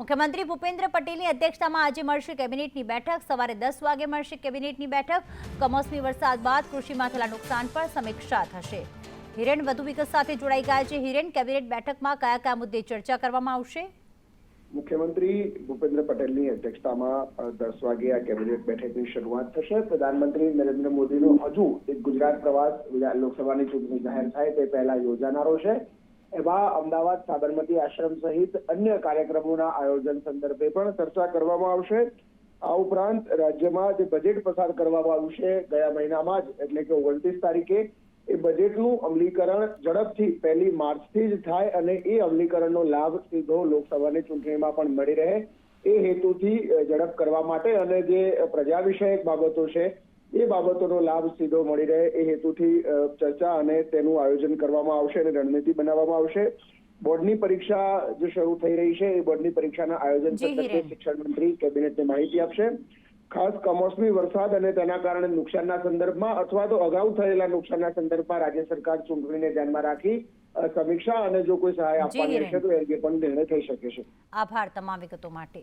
મુખ્યમંત્રી ભૂપેન્દ્ર પટેલની અધ્યક્ષતામાં આજે મળશે કેબિનેટની બેઠક. સવારે દસ વાગે મળશે કેબિનેટની બેઠક. કમોસમી વરસાદ બાદ કૃષિમાં થયેલા નુકસાન પર સમીક્ષા થશે. હિરેન વધુ વિગત સાથે જોડાઈ ગયા છે. હિરેન, કેબિનેટ બેઠકમાં કયા કયા મુદ્દે ચર્ચા કરવામાં આવશે? મુખ્યમંત્રી ભૂપેન્દ્ર પટેલની અધ્યક્ષતામાં દસ વાગે આ કેબિનેટ બેઠકની શરૂઆત થશે. પ્રધાનમંત્રી નરેન્દ્ર મોદીનો હજુ એક ગુજરાત પ્રવાસ લોકસભાની ચૂંટણી જાહેર થાય તે પહેલા યોજાનારો છે. એમાં અમદાવાદ સાબરમતી આશ્રમ સહિત અન્ય કાર્યક્રમોના આયોજન સંદર્ભે પણ ચર્ચા કરવામાં આવશે. આ ઉપરાંત રાજ્યમાં જે બજેટ પસાર કરવામાં આવ્યું છે ગયા મહિનામાં જ, એટલે કે ઓગણત્રીસ તારીખે, એ બજેટનું અમલીકરણ ઝડપથી પહેલી માર્ચથી જ થાય અને એ અમલીકરણનો લાભ સીધો લોકસભાની ચૂંટણીમાં પણ મળી રહે. એ હેતુથી ઝડપ કરવા માટે અને જે પ્રજા વિષયક બાબતો છે એ બાબતોનો લાભ સીધો મળી રહે એ હેતુથી ચર્ચા અને તેનું આયોજન કરવામાં આવશે અને રણનીતિ બનાવવામાં આવશે. બોર્ડની પરીક્ષા જે શરૂ થઈ રહી છે એ બોર્ડની પરીક્ષાના આયોજન. શિક્ષણ મંત્રી કેબિનેટને માહિતી આપશે. ખાસ કમોસમી વરસાદ અને તેના કારણે નુકસાનના સંદર્ભમાં અથવા તો અગાઉ થયેલા નુકસાનના સંદર્ભમાં રાજ્ય સરકાર ચૂંટણીને ધ્યાનમાં રાખી સમીક્ષા અને જો કોઈ સહાય આપવાની હશે તો એ અંગે પણ નિર્ણય થઈ શકે છે. આભાર તમામ વિગતો માટે.